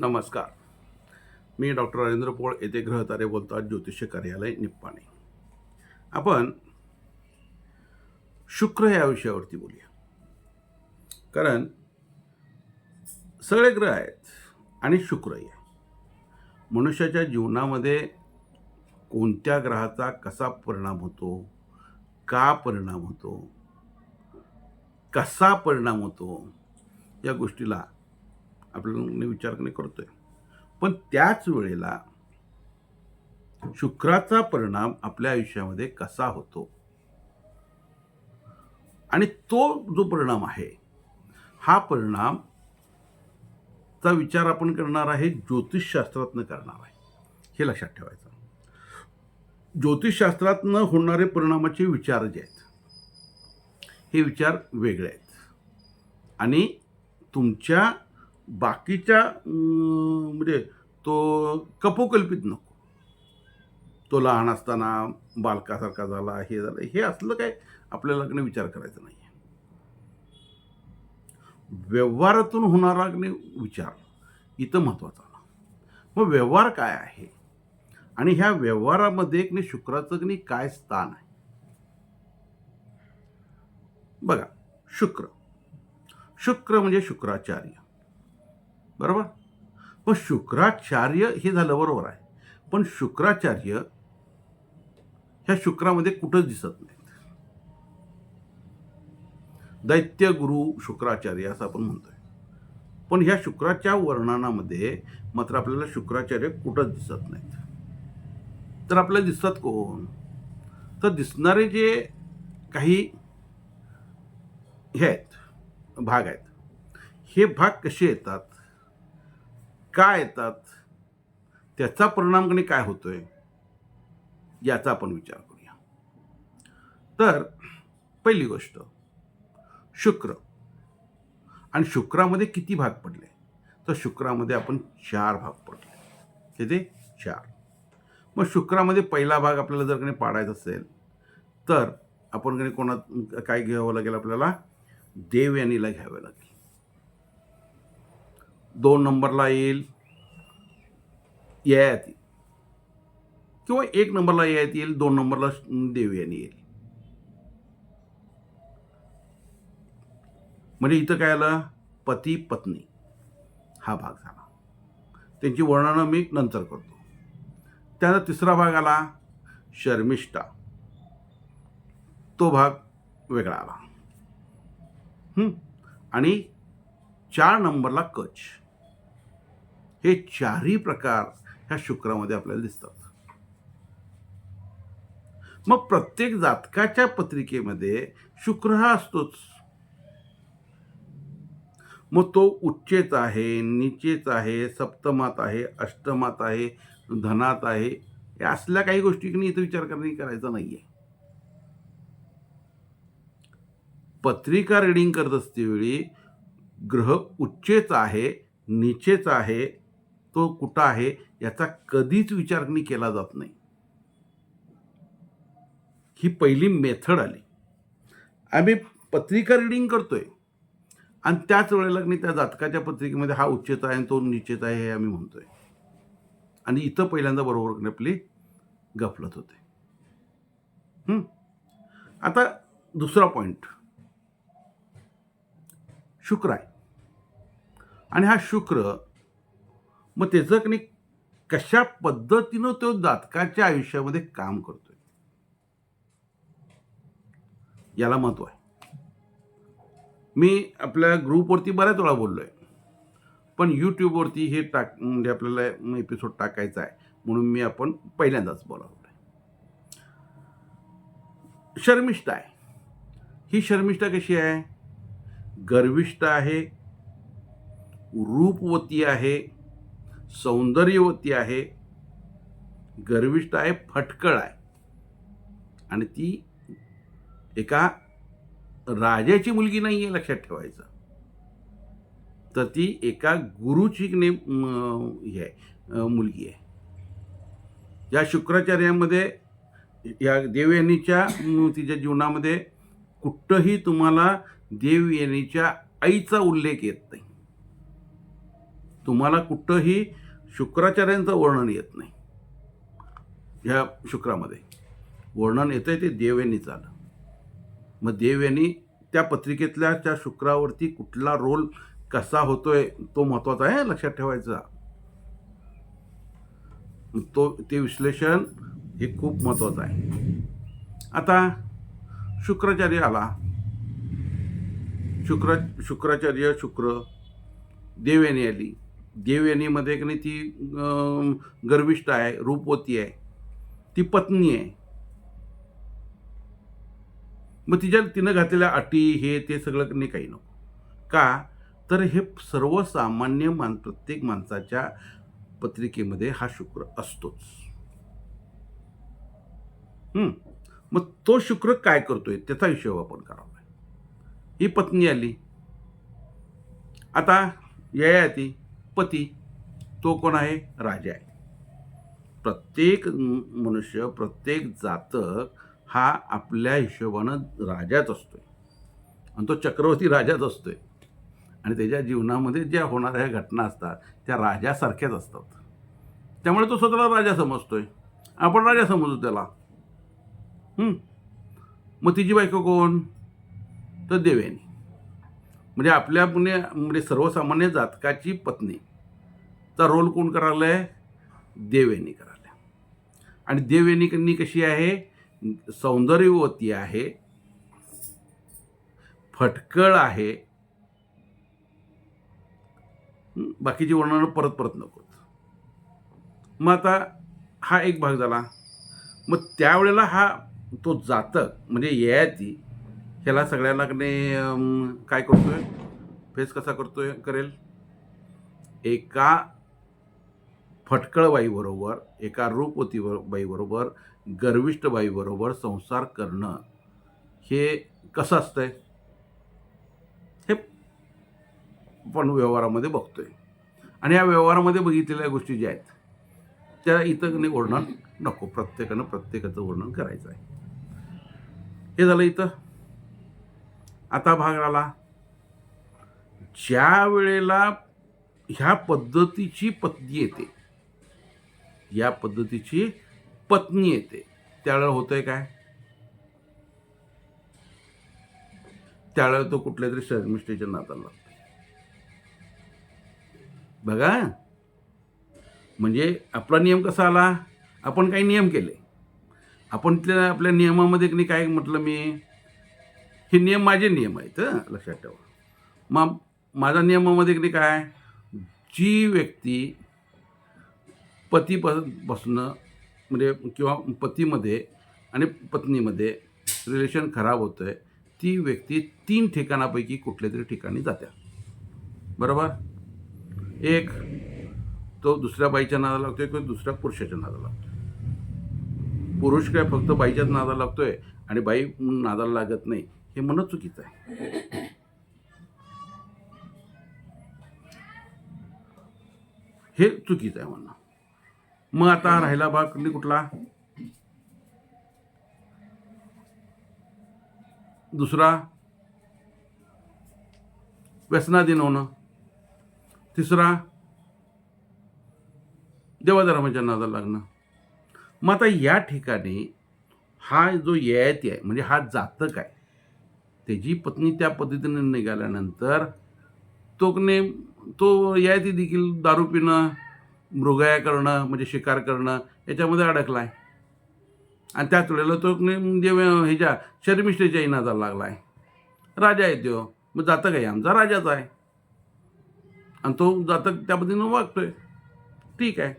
नमस्कार. मी डॉक्टर राजेंद्र पोळ येथे ग्रहतारे बोलतात ज्योतिष कार्यालय निप्पाणे. आपण शुक्र या विषयावरती बोलूया. कारण सगळे ग्रह आहेत आणि शुक्रही आहे मनुष्याच्या जीवनामध्ये कोणत्या ग्रहाचा कसा परिणाम होतो का परिणाम होतो कसा परिणाम होतो या गोष्टीला आपल्याला विचार करणे करतोय. पण त्याच वेळेला शुक्राचा परिणाम आपल्या आयुष्यामध्ये कसा होतो? आणि तो जो परिणाम आहे हा परिणाम चा विचार आपण करणार आहे ज्योतिषशास्त्रातनं करणार आहे. हे लक्षात ठेवायचं. ज्योतिषशास्त्रातनं होणारे परिणामाचे विचार जे आहेत हे विचार वेगळे आहेत. आणि तुमच्या बाकीच्या म्हणजे तो कपोकल्पित नको. तो लहान असताना बालकासारखा झाला हे झालं हे असलं काय आपल्याला कडे विचार करायचा नाही व्यवहारातून होणारा अग्नि विचार इथं महत्त्वाचा मग व्यवहार काय आहे? आणि ह्या व्यवहारामध्ये की नाही शुक्राचं की नाही काय स्थान आहे? बघा शुक्र. शुक्र म्हणजे शुक्राचार्य. बरोबर? पण शुक्राचार्य हे झालं बरोबर आहे. पण शुक्राचार्य ह्या शुक्रामध्ये कुठंच दिसत नाहीत. दैत्य गुरु शुक्राचार्य असं आपण म्हणतोय. पण ह्या शुक्राच्या वर्णनामध्ये मात्र आपल्याला शुक्राचार्य कुठंच दिसत नाहीत. तर आपल्याला दिसतात कोण? तर दिसणारे जे काही हे आहेत भाग आहेत हे भाग कसे येतात? का येतात? त्याचा परिणाम कणी काय होतोय? याचा आपण विचार करूया. तर पहिली गोष्ट शुक्र. आणि शुक्रामध्ये किती भाग पडले? तर शुक्रामध्ये आपण चार भाग पडले. किती? चार. मग शुक्रामध्ये पहिला भाग आपल्याला जर कणी पाडायचा असेल तर आपण कणी कोणा काय घ्यावं लागेल आपल्याला? देवयानीला घ्यावं लागेल. दोन नंबरला येईल. ययाती किंवा एक नंबरला ययाती येईल दोन नंबरला देवयानी येईल. म्हणजे इथं काय आलं? पती पत्नी. हा भाग झाला. त्यांची वर्णनं मी नंतर करतो. त्यानंतर तिसरा भाग आला शर्मिष्ठा. तो भाग वेगळा आला. आणि चार नंबरला कच. हे चारही प्रकार ह्या शुक्रामध्ये आपल्याला दिसतात. मग प्रत्येक जातकाच्या पत्रिकेमध्ये शुक्र हा असतोच. मग तो उच्चेत आहे निचेच आहे सप्तमात आहे अष्टमात आहे धनात आहे या असल्या काही गोष्टी की नाही इथं विचार करणे करायचा नाही आहे पत्रिका रिडिंग करत असतेवेळी ग्रह उच्चेच आहे निचेच आहे तो कुठं आहे याचा कधीच विचार केला जात नाही. ही पहिली मेथड आली. आम्ही पत्रिका रिडिंग करतोय. आणि त्याच वेळेला मी त्या जातकाच्या पत्रिकेमध्ये हा उच्चेचा आहे आणि तो निश्चित आहे हे आम्ही म्हणतोय. आणि इथं पहिल्यांदा बरोबर आपली गफलत होते. आता दुसरा पॉईंट शुक्र आहे आणि हा शुक्र मग त्याचं की नाही कशा पद्धतीनं तो जातकाच्या आयुष्यामध्ये काम करतोय? याला महत्त्व आहे. मी आपल्या ग्रुपवरती बऱ्याच वेळा बोललो आहे पण यूट्यूबवरती हे टाक म्हणजे आपल्याला एपिसोड टाकायचा आहे म्हणून मी आपण पहिल्यांदाच बोलावलं आहे शर्मिष्ठा आहे. ही शर्मिष्ठा कशी आहे? गर्विष्ठ आहे रूपवती आहे सौंदर्यवती आहे गर्विष्ठ आहे फटकळ आहे. आणि ती एका राजाची मुलगी नाही आहे लक्षात ठेवायचं. तर ती एका गुरुची ने हे आहे मुलगी आहे. या शुक्राचार्यामध्ये या देवयानीच्या तिच्या जीवनामध्ये कुठंही तुम्हाला देवयानीच्या आईचा उल्लेख येत नाही. तुम्हाला कुठंही शुक्राचार्यांचं वर्णन येत नाही. ह्या शुक्रामध्ये. वर्णन येतंय ते देव यांनीच आलं मग देव यांनी त्या पत्रिकेतल्या त्या शुक्रावरती कुठला रोल कसा होतोय तो महत्त्वाचा आहे लक्षात ठेवायचा. तो ते विश्लेषण हे खूप महत्वाचं आहे. आता शुक्राचार्य आला. शुक्र शुक्राचार्य शुक्र देवयानी आली. देवयानीमध्ये की नाही ती गर्विष्ठ आहे रूपवती आहे. ती पत्नी आहे. मग तिच्या तिनं घातलेल्या अटी हे ते सगळं नाही काही नको. का? तर हे सर्वसामान्य मान प्रत्येक माणसाच्या पत्रिकेमध्ये हा शुक्र असतोच. मग तो शुक्र काय करतोय? त्याचा हिशोब आपण करावा. ही पत्नी आली. आता ययाती पती तो कोण आहे? राजा आहे. प्रत्येक मनुष्य प्रत्येक जातक हा आपल्या हिशोबानं राजाच असतो आहे आणि तो चक्रवर्ती राजाच असतो आहे आणि त्याच्या जीवनामध्ये ज्या होणाऱ्या घटना असतात त्या राजासारख्याच असतात. त्यामुळे तो स्वतःला राजा समजतो आहे आपण राजा समजू त्याला. मग तिची बायको कोण? तर देवेनी. म्हणजे आपल्या पुणे म्हणजे सर्वसामान्य जातकाची पत्नी. चा रोल कोण करायला आहे देव यांनी करायला आणि देव यांनी कशी आहे? सौंदर्यवती आहे. फटकळ आहे. बाकीची वर्णनं परत परत नकोत मग आता हा एक भाग झाला. मग त्यावेळेला हा तो जातक म्हणजे ययाती ह्याला सगळ्याला काय करतो काय करतोय? फेस कसा करतोय करेल? एका फटकळ बाईबरोबर एका रूपवती बाईबरोबर गर्विष्ठ बाईबरोबर संसार करणं हे कसं असतंय? हे पण व्यवहारामध्ये बघतोय. आणि या व्यवहारामध्ये बघितलेल्या गोष्टी ज्या आहेत त्या इथं वर्णन नको. प्रत्येकानं प्रत्येकाचं वर्णन करायचं आहे. हे झालं इथं. आता भाग आला. ज्या वेळेला ह्या पद्धतीची पत्नी येते या पद्धतीची पत्नी येते त्यावेळेला होतंय काय? त्यावेळेला तो कुठल्या तरी शर्मिष्ठेच्या नादाला लागतो. बघा. म्हणजे आपला नियम कसा आला? आपण काही नियम केले. आपण त्या आपल्या नियमामध्ये की नाही काय म्हटलं मी? हे नियम माझे नियम आहेत लक्षात ठेवा. मग माझा नियमामध्ये की नाही काय? जी व्यक्ती पतीपास बसणं म्हणजे किंवा पतीमध्ये आणि पत्नीमध्ये रिलेशन खराब होतं आहे ती व्यक्ती तीन ठिकाणापैकी कुठल्या तरी ठिकाणी जात्या. बरोबर? एक तो दुसऱ्या बाईच्या नादाला लागतोय किंवा दुसऱ्या पुरुषाच्या नादाला लागतो पुरुष काय फक्त बाईच्याच नादाला लागतोय आणि बाई नादाला लागत नाही. हे म्हणणं चुकीचं आहे. हे चुकीचं आहे म्हणणं. मग आता राहिला भाग कुठली कुठला? दुसरा? व्यसनाधीन होणं. तिसरा? देवाधर्माच्या नादाला लागणं. मग आता या ठिकाणी हा जो ययाती आहे म्हणजे हा जातक आहे त्याची पत्नी त्या पद्धतीने निघाल्यानंतर तो नेम तो ययाती देखील दारू पिणं मृगया करणं म्हणजे शिकार करणं याच्यामध्ये अडकला आहे आणि त्याच वेळेला तो म्हणजे ह्याच्या शर्मिष्ठेच्या इनाचा लागला आहे राजा आहे तो. मग जातक आहे. आमचा राजाच आहे. आणि तो जातक त्या पद्धतीनं वागतोय. ठीक आहे.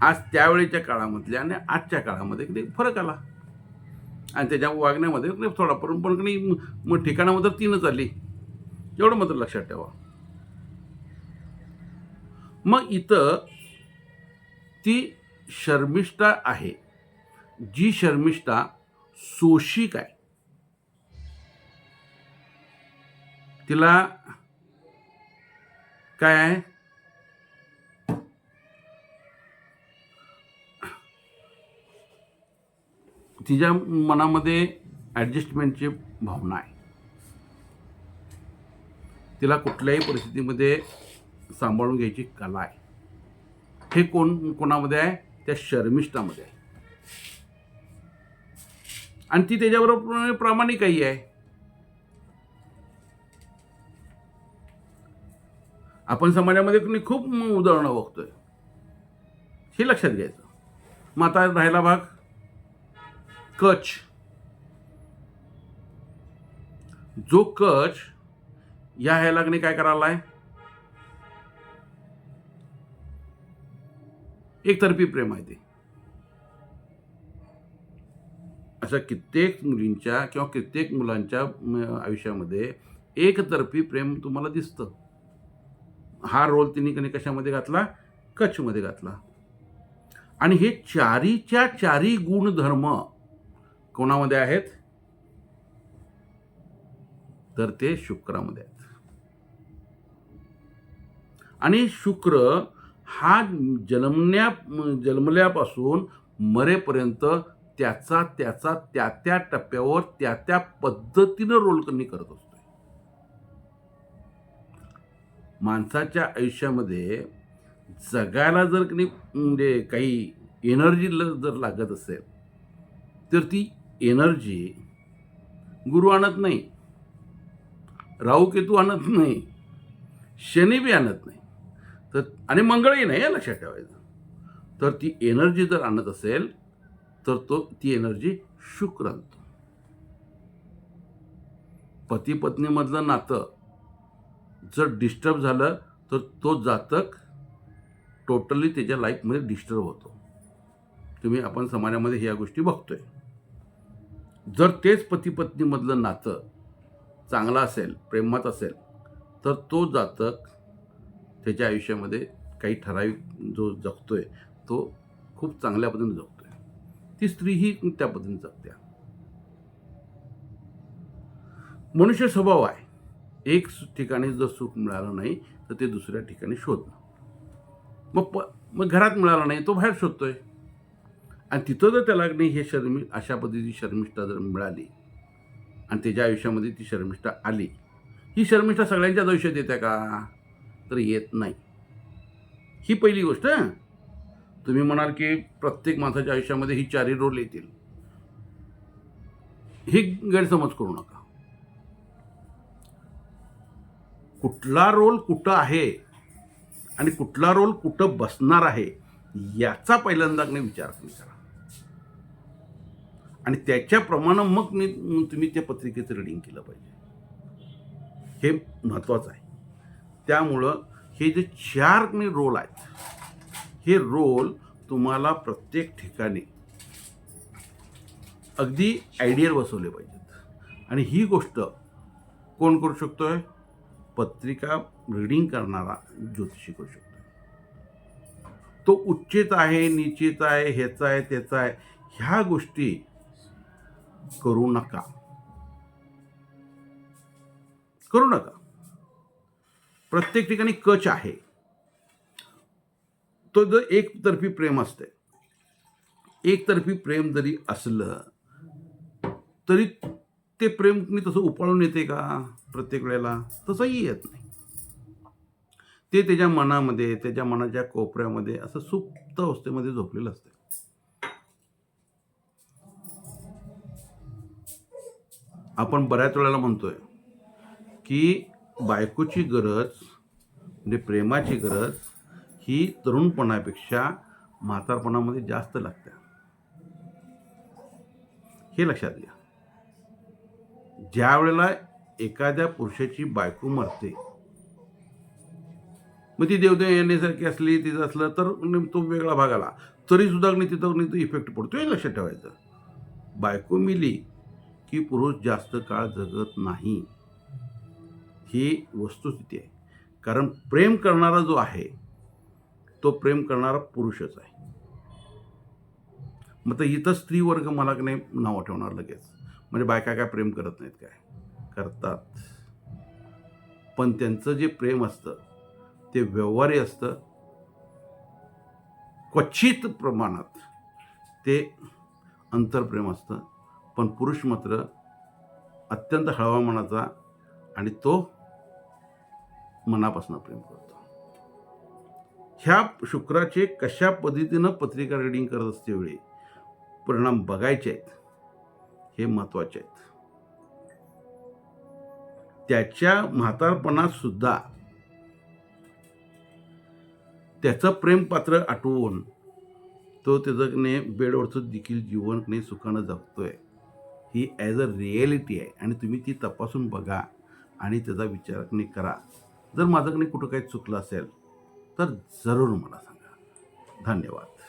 आज त्यावेळेच्या काळामधल्या आणि आजच्या काळामध्ये किती फरक आला? आणि त्याच्या वागण्यामध्ये थोडा पण पण कणी मग ठिकाणामध्ये तीनच आली. एवढं मात्र लक्षात ठेवा. मग इथं ती शर्मिष्ठा आहे. जी शर्मिष्ठा सोशिक आहे तिला काय आहे? तिच्या मनामध्ये ॲडजस्टमेंटची भावना आहे. तिला कुठल्याही परिस्थितीमध्ये सांभाळून घ्यायची कला आहे. हे कोण कोणामध्ये आहे? त्या शर्मिष्ठामध्ये आहे. आणि ती त्याच्याबरोबर प्रामाणिकही आहे. आपण समाजामध्ये कुणी खूप उदाहरणं बघतोय. हे लक्षात घ्यायचं. मग आता राहिला भाग कच. जो कच या हेलागने काय करायला आहे एकतर्फी प्रेम आहे ते. अशा कित्येक मुलींच्या किंवा कित्येक मुलांच्या आयुष्यामध्ये एकतर्फी प्रेम तुम्हाला दिसतं. हा रोल तिने कने कशामध्ये घातला? कच्छमध्ये घातला. आणि हे चारीच्या चारी गुणधर्म कोणामध्ये आहेत? तर ते शुक्रामध्ये आहेत. आणि शुक्र हा जन्मण्या जन्मल्यापासून मरेपर्यंत त्याचा त्याचा त्या त्या टप्प्यावर त्या त्या पद्धतीनं रोल करत असतो माणसाच्या आयुष्यामध्ये जगायला जर म्हणजे काही एनर्जी जर लागत असेल तर ती एनर्जी गुरु आणत नाही. राहू केतू आणत नाही. शनी बी आणत नाही. तर आणि मंगळही नाही आहे लक्षात ठेवायचं. तर ती एनर्जी जर आणत असेल तर तो ती एनर्जी शुक्र आणतो. पती पत्नीमधलं नातं जर डिस्टर्ब झालं तर तो जातक टोटली त्याच्या लाईफमध्ये डिस्टर्ब होतो. तुम्ही आपण समाजामध्ये ह्या गोष्टी बघतोय. जर तेच पतीपत्नीमधलं नातं चांगलं असेल प्रेमात असेल तर तो जातक त्याच्या आयुष्यामध्ये काही ठराविक जो जगतो आहे तो खूप चांगल्या पद्धतीने जगतो आहे ती स्त्रीही त्या पद्धतीने जगत्या मनुष्य स्वभाव आहे. एक ठिकाणी जर सुख मिळालं नाही तर ते दुसऱ्या ठिकाणी शोधणं. मग प मग घरात मिळालं नाही तो बाहेर शोधतोय. आणि तिथं जर त्याला नाही हे शर्मी अशा पद्धतीची शर्मिष्ठा जर मिळाली आणि त्याच्या आयुष्यामध्ये ती शर्मिष्ठा आली ही शर्मिष्ठा सगळ्यांच्याच आयुष्यात येते का? तर येत नाही. ही पहिली गोष्ट तुम्ही म्हणाल की प्रत्येक माणसाच्या आयुष्यामध्ये ही चारही रोल येतील. ही गैरसमज करू नका. कुठला रोल कुठं आहे आणि कुठला रोल कुठं बसणार आहे याचा पहिल्यांदा विचार तुम्ही करा. आणि त्याच्याप्रमाणे मग मी तुम्ही त्या पत्रिकेचं रिडिंग केलं पाहिजे. हे महत्त्वाचं आहे. त्यामुळं हे जे चार मी रोल आहेत हे रोल तुम्हाला प्रत्येक ठिकाणी अगदी आयडियल बसवले पाहिजेत. आणि ही गोष्ट कोण करू शकतो आहे पत्रिका रिडिंग करणारा ज्योतिषी करू शकतो तो उच्चेत आहे निश्चित आहे ह्याचा आहे त्याचा आहे ह्या गोष्टी करू नका. करू नका. प्रत्येक ठिकाणी कच आहे. तो जर एकतर्फी प्रेम असते एकतर्फी प्रेम जरी असलं तरी ते प्रेम मी तसं उपाळून येते का? प्रत्येक वेळेला तसंही येत नाही. ते त्याच्या मनामध्ये त्याच्या मनाच्या कोपऱ्यामध्ये असं सुप्त अवस्थेमध्ये झोपलेलं असते आपण बऱ्याच वेळेला म्हणतोय की बायकोची गरज म्हणजे प्रेमाची गरज ही तरुणपणापेक्षा म्हातारपणामध्ये जास्त लागते. हे लक्षात घ्या. ज्या वेळेला एखाद्या पुरुषाची बायको मरते मग ती देवदेव येण्यासारखी असली तिचं असलं तर तो वेगळा भाग आला. तरी सुद्धा तिथं तो इफेक्ट पडतो हे लक्षात ठेवायचं. बायको मिली की पुरुष जास्त काळ जगत नाही. ही वस्तुस्थिती आहे. कारण प्रेम करणारा जो आहे तो प्रेम करणारा पुरुषच आहे. मग तर इथं स्त्री वर्ग मला की नाही नावं ठेवणार लगेच. म्हणजे बायका काय प्रेम करत नाहीत काय? करतात. पण त्यांचं जे प्रेम असतं ते व्यवहारी असतं. क्वचित प्रमाणात ते अंतरप्रेम असतं. पण पुरुष मात्र अत्यंत हळवा मनाचा आणि तो मनापासून प्रेम करतो. ह्या शुक्राचे कशा पद्धतीनं पत्रिका रिडिंग करत असते वेळी? परिणाम बघायचे आहेत. हे महत्त्वाचे आहेत. त्याच्या म्हातारपणात सुद्धा त्याचं प्रेमपात्र आठवून तो त्याचं बेडवरचं देखील जीवन कने सुखानं जगतोय. ही ॲज अ रिॲलिटी आहे आणि तुम्ही ती तपासून बघा आणि त्याचा विचार करा. जर माझं कुठं काही चुकलं असेल तर जरूर मला सांगा. धन्यवाद.